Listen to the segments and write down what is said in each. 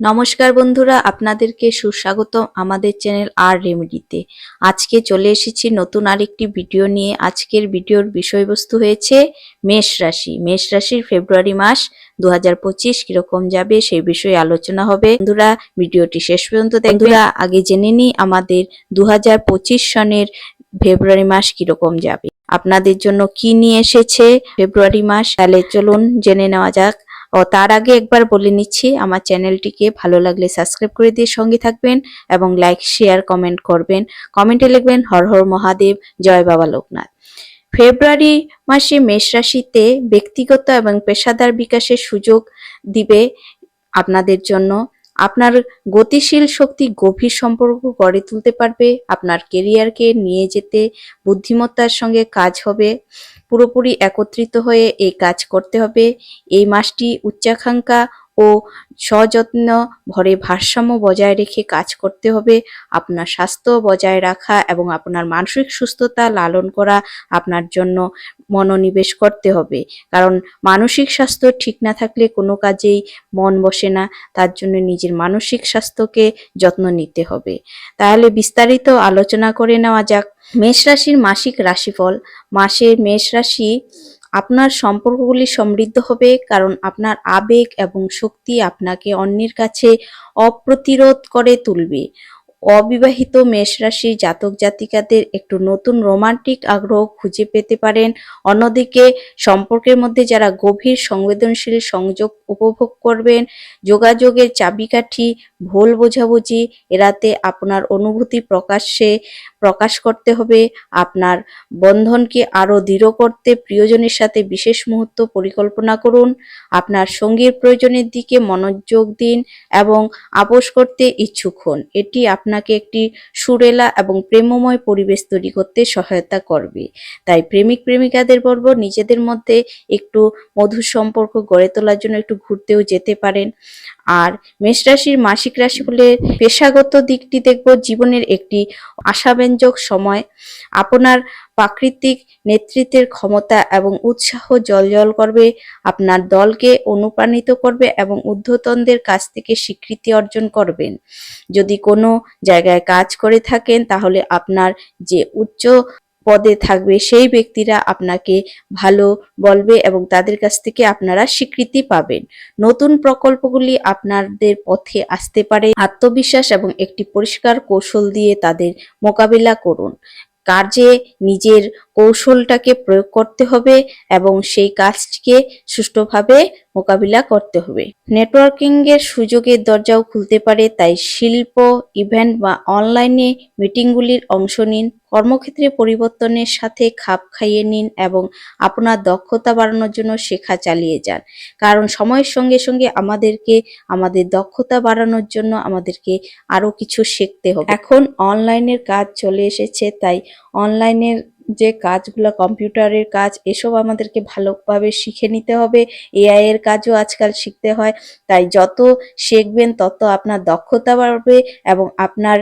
নমস্কার বন্ধুরা, আপনাদেরকে সুস্বাগত আমাদের চ্যানেল আর রেমেডিতে। আজকে চলে এসেছি নতুন আরেকটি ভিডিও নিয়ে। আজকের ভিডিওর বিষয়বস্তু হয়েছে মেষ রাশি। মেষ রাশির ফেব্রুয়ারি মাস দু হাজার পঁচিশ কীরকম যাবে সেই বিষয়ে আলোচনা হবে। বন্ধুরা, ভিডিওটি শেষ পর্যন্ত। বন্ধুরা, আগে জেনে নিই আমাদের দু হাজার পঁচিশ সনের ফেব্রুয়ারি মাস কীরকম যাবে। আপনাদের জন্য কি নিয়ে এসেছে ফেব্রুয়ারি মাস? তাহলে চলুন জেনে নেওয়া যাক। ও তার আগে একবার বলে নিচ্ছি, আমার চ্যানেলটিকে ভালো লাগলে সাবস্ক্রাইব করে দিয়ে সঙ্গে থাকবেন এবং লাইক, শেয়ার, কমেন্ট করবেন। কমেন্টে লিখবেন, হর হর মহাদেব, জয় বাবা লোকনাথ। ফেব্রুয়ারি মাসে মেষ রাশিতে ব্যক্তিগত এবং পেশাদার বিকাশের সুযোগ দিবে আপনাদের জন্য আপনার গতিশীল শক্তি গভীর সম্পর্ক গড়ে তুলতে পারবে, আপনার কেরিয়ারকে নিয়ে যেতে বুদ্ধিমত্তার সঙ্গে কাজ হবে, পুরোপুরি একত্রিত হয়ে এই কাজ করতে হবে। এই মাসটি উচ্চাকাঙ্ক্ষা ও সযত্ন ভরে ভারসাম্য বজায় রেখে কাজ করতে হবে, আপনার স্বাস্থ্য বজায় রাখা এবং আপনার মানসিক সুস্থতা লালন করা আপনার জন্য মনোনিবেশ করতে হবে। কারণ মানসিক স্বাস্থ্য ঠিক না থাকলে কোনো কাজেই মন বসে না, তার জন্য নিজের মানসিক স্বাস্থ্যকে যত্ন নিতে হবে। তাহলে বিস্তারিত আলোচনা করে নেওয়া যাক। মেষ রাশির মাসিক রাশিফল। মাসের মেষ রাশি আপনার সম্পর্কগুলি সমৃদ্ধ হবে কারণ আপনার আবেগ এবং শক্তি আপনাকে অন্যের কাছে অপ্রতিরোধ করে তুলবে। অবিবাহিত মেষ রাশির জাতক জাতিকাদের একটু নতুন রোমান্টিক আগ্রহ খুঁজে পেতে পারেন। অন্যদিকে সম্পর্কের মধ্যে যারা গভীর সংবেদনশীল সংযোগ উপভোগ করবেন, যোগাযোগের চাবিকাঠি, ভুল বোঝাবুঝি এড়াতে আপনার অনুভূতি প্রকাশ্যে প্রকাশ করতে হবে। আপনার বন্ধনকে আরও দৃঢ় করতে প্রিয়জনের সাথে বিশেষ মুহূর্ত পরিকল্পনা করুন। আপনার সঙ্গীর প্রয়োজনের দিকে মনোযোগ দিন এবং আপোষ করতে ইচ্ছুক হন। এটি আপনাকে একটি সুরেলা এবং প্রেমময় পরিবেশ তৈরি করতে সহায়তা করবে। তাই প্রেমিক প্রেমিকাদের বলব, নিজেদের মধ্যে একটু মধুর সম্পর্ক গড়ে তোলার জন্য একটু ঘুরতেও যেতে পারেন। আর মেষ রাশির মাসিক রাশি হলে পেশাগত দিকটি দেখব জীবনের একটি আশাব্যঞ্জক সময়। আপনার প্রাকৃতিক নেতৃত্বের ক্ষমতা এবং উৎসাহ জলজল করবে, আপনার দলকে অনুপ্রাণিত করবে এবং ঊর্ধ্বতনদের কাছ থেকে স্বীকৃতি অর্জন করবেন। যদি কোনো জায়গায় কাজ করে থাকেন, তাহলে আপনার যে উচ্চ পদে থাকবে। সেই ব্যক্তিরা আপনাকে ভালো বলবে এবং তাদের কাছ থেকে আপনারা স্বীকৃতি পাবেন। নতুন প্রকল্পগুলি আপনাদের পথে আসতে পারে। আত্মবিশ্বাস এবং একটি পরিষ্কার কৌশল দিয়ে তাদের মোকাবিলা করুন। কাজে নিজের কৌশলটাকে প্রয়োগ করতে হবে এবং সেই কাজকে সুষ্ঠুভাবে মোকাবিলা করতে হবে। নেটওয়ার্কিং এর সুযোগের দরজাও খুলতে পারে, তাই শিল্প, ইভেন্ট বা অনলাইনে মিটিংগুলির অংশ নিন। কর্মক্ষেত্রে পরিবর্তনের সাথে খাপ খাইয়ে নিন এবং আপনার দক্ষতা বাড়ানোর জন্য শেখা চালিয়ে যান। কারণ সময়ের সঙ্গে সঙ্গে আমাদেরকে, আমাদের দক্ষতা বাড়ানোর জন্য আমাদেরকে আরও কিছু শিখতে হবে। এখন অনলাইনের কাজ চলে এসেছে, তাই অনলাইনের যে কাজগুলো কম্পিউটারের কাজ, এসব আমাদেরকে ভালোভাবে শিখে নিতে হবে। এআই এর কাজও আজকাল শিখতে হয়। তাই যত শিখবেন, তত আপনার দক্ষতা বাড়বে এবং আপনার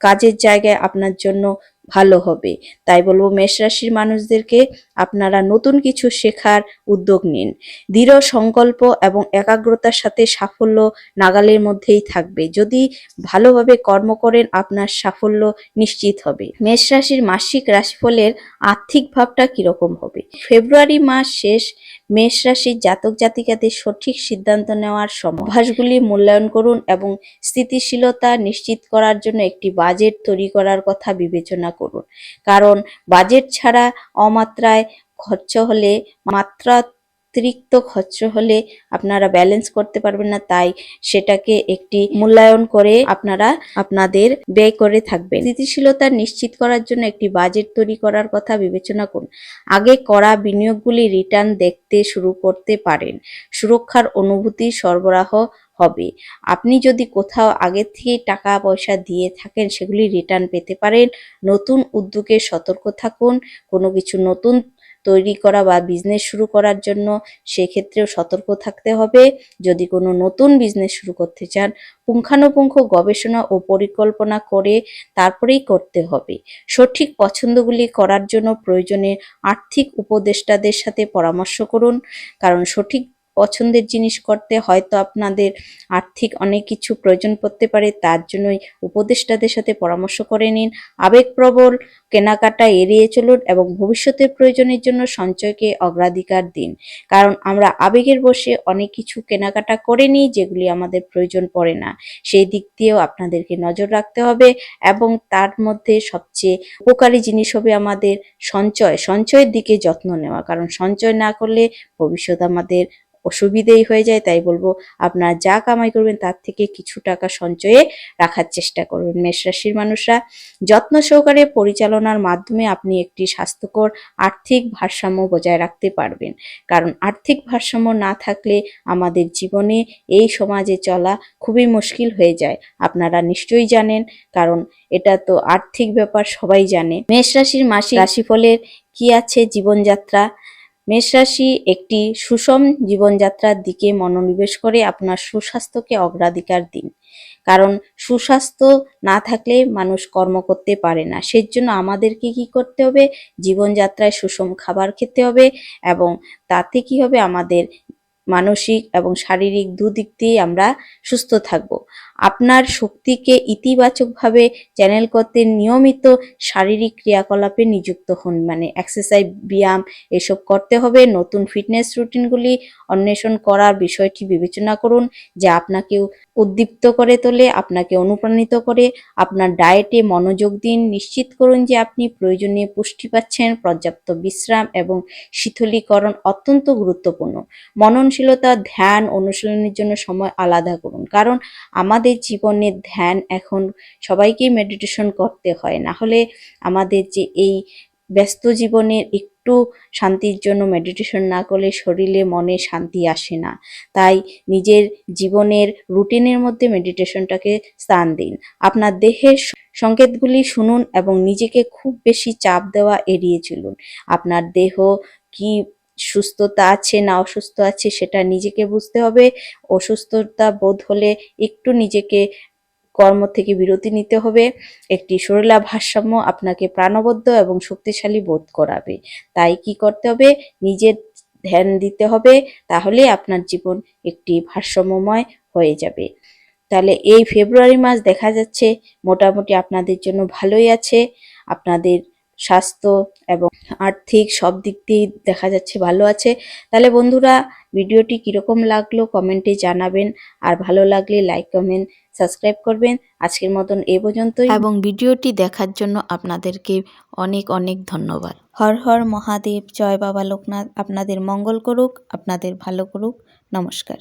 কাজের জায়গায় আপনার জন্য ভালো হবে। তাই বলব, মেষ রাশির মানুষদেরকে আপনারা নতুন কিছু শেখার উদ্যোগ নিন। দৃঢ় সংকল্প এবং একাগ্রতার সাথে সাফল্য নাগালের মধ্যেই থাকবে। যদি ভালোভাবে কর্ম করেন, আপনার সাফল্য নিশ্চিত হবে। মেষ রাশির মাসিক রাশিফলের আর্থিক ভাবটা কীরকম হবে? ফেব্রুয়ারি মাস শেষ, মেষ রাশির জাতক জাতিকাদের সঠিক সিদ্ধান্ত নেওয়ার সমভাসগুলি মূল্যায়ন করুন এবং স্থিতিশীলতা নিশ্চিত করার জন্য একটি বাজেট তৈরি করার কথা বিবেচনা করুন। কারণ বাজেট ছাড়া অমাত্রায় খরচ হলে, মাত্রাতিরিক্ত খরচ হলে আপনারা ব্যালেন্স করতে পারবেন না। তাই সেটাকে একটি মূল্যায়ন করে আপনারা আপনাদের ব্যয় করে থাকবেন। স্থিতিশীলতা নিশ্চিত করার জন্য একটি বাজেট তৈরি করার কথা বিবেচনা করুন। আগে করা বিনিয়োগগুলি রিটার্ন দেখতে শুরু করতে পারেন। সুরক্ষার অনুভূতি সরবরাহ হবে। আপনি যদি কোথাও আগের থেকেই টাকা পয়সা দিয়ে থাকেন, সেগুলি রিটার্ন পেতে পারেন। নতুন উদ্যোগে সতর্ক থাকুন। কোনো কিছু নতুন তৈরি করা বা বিজনেস শুরু করার জন্য সেক্ষেত্রেও সতর্ক থাকতে হবে। যদি কোনো নতুন বিজনেস শুরু করতে চান, পুঙ্খানুপুঙ্খ গবেষণা ও পরিকল্পনা করে তারপরেই করতে হবে। সঠিক পছন্দগুলি করার জন্য প্রয়োজনে আর্থিক উপদেষ্টাদের সাথে পরামর্শ করুন, কারণ সঠিক পছন্দের জিনিস করতে হয়তো আপনাদের আর্থিক অনেক কিছু প্রয়োজন পড়তে পারে, তার জন্যই উপদেষ্টাদের সাথে পরামর্শ করে নিন। আবেগপ্রবল কেনাকাটা এড়িয়ে চলুন এবং ভবিষ্যতের প্রয়োজনের জন্য সঞ্চয়কে অগ্রাধিকার দিন। কারণ আমরা আবেগের বসে অনেক কিছু কেনাকাটা করে নিই যেগুলি আমাদের প্রয়োজন পড়ে না। সেই দিক দিয়েও আপনাদেরকে নজর রাখতে হবে এবং তার মধ্যে সবচেয়ে উপকারী জিনিস হবে আমাদের সঞ্চয়। সঞ্চয়ের দিকে যত্ন নেওয়া। কারণ সঞ্চয় না করলে ভবিষ্যৎ আমাদের অসুবিধেই হয়ে যায়, তাই বলব আপনারা যা কামাই করবেন তার থেকে কিছু টাকা সঞ্চয়ে রাখার চেষ্টা করবেন মেষ রাশির মানুষরা, যত্ন সহকারে পরিচালনার মাধ্যমে আপনি একটি স্বাস্থ্যকর, আর্থিক ভারসাম্য বজায় রাখতে পারবেন। কারণ আর্থিক ভারসাম্য না থাকলে আমাদের জীবনে এই সমাজে চলা খুবই মুশকিল হয়ে যায়। আপনারা নিশ্চয়ই জানেন, কারণ এটা তো আর্থিক ব্যাপার সবাই জানে। মেষ রাশির মাসিক রাশিফলের কি আছে জীবনযাত্রা? মেষ রাশি একটি সুষম জীবনযাত্রার দিকে মনোনিবেশ করে আপনার সুস্বাস্থ্যকে অগ্রাধিকার দিন। কারণ সুস্বাস্থ্য না থাকলে মানুষ কর্ম করতে পারে না। সেজন্য আমাদেরকে কি করতে হবে? জীবনযাত্রায় সুষম খাবার খেতে হবে এবং তাতে কি হবে? আমাদের মানসিক এবং শারীরিক দুদিক দিয়ে আমরা সুস্থ থাকব। আপনার শক্তিকে ইতিবাচকভাবে চ্যানেল করতে নিয়মিত শারীরিক ক্রিয়াকলাপে নিযুক্ত হন। মানে এক্সারসাইজ ব্যায়াম এসব করতে হবে। নতুন ফিটনেস রুটিনগুলি অন্বেষণ করার বিষয়টি বিবেচনা করুন, যা আপনাকে উদ্দীপ্ত করে তোলে, আপনাকে অনুপ্রাণিত করে। আপনার ডায়েটে মনোযোগ দিন। নিশ্চিত করুন যে আপনি প্রয়োজনীয় পুষ্টি পাচ্ছেন। পর্যাপ্ত বিশ্রাম এবং শীতলীকরণ অত্যন্ত গুরুত্বপূর্ণ। মননশীলতা ধ্যান অনুশীলনের জন্য সময় আলাদা করুন। কারণ আমাদের জীবনে ধ্যান এখন সবাইকেই মেডিটেশন করতে হয়। না হলে আমাদের যে এই ব্যস্ত জীবনের একটু শান্তির জন্য মেডিটেশন না করলে শরীরে, মনে শান্তি আসে না। তাই নিজের জীবনের রুটিনের মধ্যে মেডিটেশনটাকে স্থান দিন। আপনার দেহের সংকেতগুলি শুনুন এবং নিজেকে খুব বেশি চাপ দেওয়া এড়িয়ে চলুন। আপনার দেহ কি সুস্থতা আছে, না অসুস্থ আছে, সেটা নিজেকে বুঝতে হবে। অসুস্থতা বোধ হলে একটু নিজেকে কর্ম থেকে বিরতি নিতে হবে। একটি সরলা ভারসাম্য আপনাকে প্রাণবদ্ধ এবং শক্তিশালী বোধ করাবে। তাই কি করতে হবে? নিজের ধ্যান দিতে হবে, তাহলে আপনার জীবন একটি ভারসাম্যময় হয়ে যাবে। তাহলে এই ফেব্রুয়ারি মাস দেখা যাচ্ছে। মোটামুটি আপনাদের জন্য ভালোই আছে। আপনাদের স্বাস্থ্য এবং আর্থিক সব দিক দিয়েই দেখা যাচ্ছে ভালো আছে। তাহলে বন্ধুরা ভিডিওটি কীরকম লাগল কমেন্টে জানাবেন। আর ভালো লাগলে লাইক কমেন্ট সাবস্ক্রাইব করবেন। আজকের মতন এ পর্যন্তই। এবং ভিডিওটি দেখার জন্য আপনাদেরকে অনেক অনেক ধন্যবাদ। হর হর মহাদেব জয় বাবা লোকনাথ। আপনাদের মঙ্গল করুক আপনাদের ভালো করুক। নমস্কার।